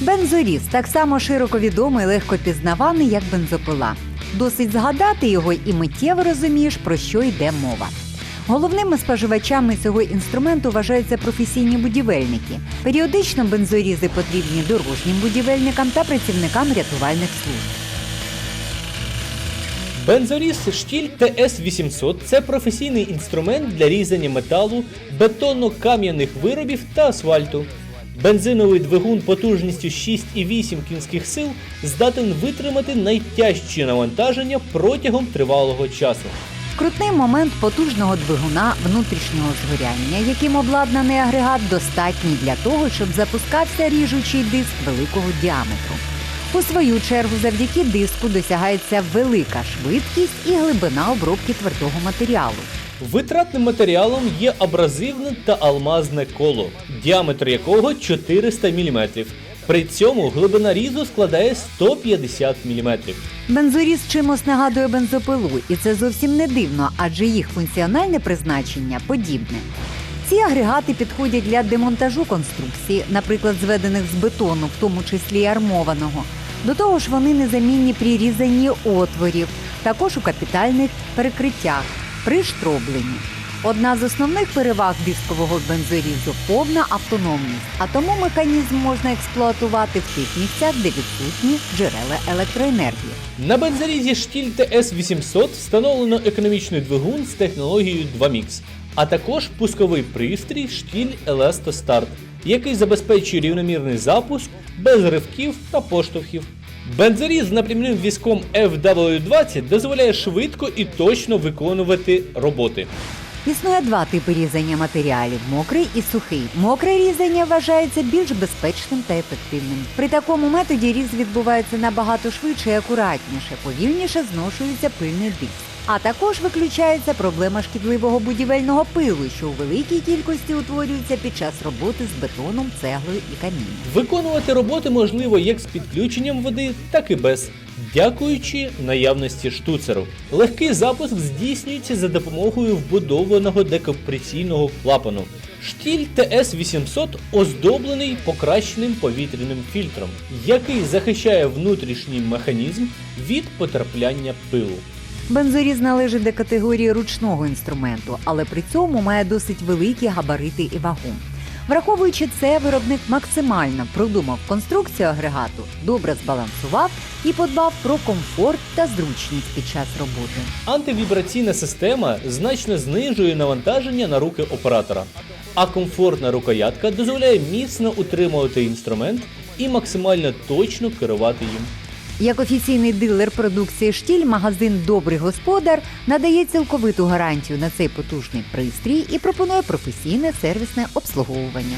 Бензоріз так само широко відомий легко пізнаваний, як бензопила. Досить згадати його і миттєво розумієш, про що йде мова. Головними споживачами цього інструменту вважаються професійні будівельники. Періодично бензорізи потрібні дорожнім будівельникам та працівникам рятувальних служб. Бензоріз штіль ТС-800 це професійний інструмент для різання металу, бетонно-кам'яних виробів та асфальту. Бензиновий двигун потужністю 6,8 кінських сил здатен витримати найтяжчі навантаження протягом тривалого часу. Крутний момент потужного двигуна внутрішнього згоряння, яким обладнаний агрегат, достатній для того, щоб запускався ріжучий диск великого діаметру. У свою чергу, завдяки диску досягається велика швидкість і глибина обробки твердого матеріалу. Витратним матеріалом є абразивне та алмазне коло, діаметр якого 400 мм. При цьому глибина різу складає 150 мм. Бензоріз чимось нагадує бензопилу, і це зовсім не дивно, адже їх функціональне призначення подібне. Ці агрегати підходять для демонтажу конструкції, наприклад, зведених з бетону, в тому числі й армованого. До того ж, вони незамінні при різанні отворів, також у капітальних перекриттях, при штробленні. Одна з основних переваг дискового бензорізу повна автономність, а тому механізм можна експлуатувати в тих місцях, де відсутні джерела електроенергії. На бензорізі штіль ТС-800 встановлено економічний двигун з технологією 2MIX, а також пусковий пристрій штіль Елесто Старт, який забезпечує рівномірний запуск без ривків та поштовхів. Бензоріз з напрямним візком FW20 дозволяє швидко і точно виконувати роботи. Існує два типи різання матеріалів мокрий і сухий. Мокре різання вважається більш безпечним та ефективним. При такому методі різ відбувається набагато швидше і акуратніше, повільніше зношується пильний диск. А також виключається проблема шкідливого будівельного пилу, що у великій кількості утворюється під час роботи з бетоном, цеглою і камінням. Виконувати роботи можливо як з підключенням води, так і без. Дякуючи наявності штуцеру. Легкий запуск здійснюється за допомогою вбудованого декомпресійного клапану. Штіль ТС-800 оздоблений покращеним повітряним фільтром, який захищає внутрішній механізм від потрапляння пилу. Бензоріз належить до категорії ручного інструменту, але при цьому має досить великі габарити і вагу. Враховуючи це, виробник максимально продумав конструкцію агрегату, добре збалансував і подбав про комфорт та зручність під час роботи. Антивібраційна система значно знижує навантаження на руки оператора, а комфортна рукоятка дозволяє міцно утримувати інструмент і максимально точно керувати їм. Як офіційний дилер продукції штіль, магазин Добрий господар надає цілковиту гарантію на цей потужний пристрій і пропонує професійне сервісне обслуговування.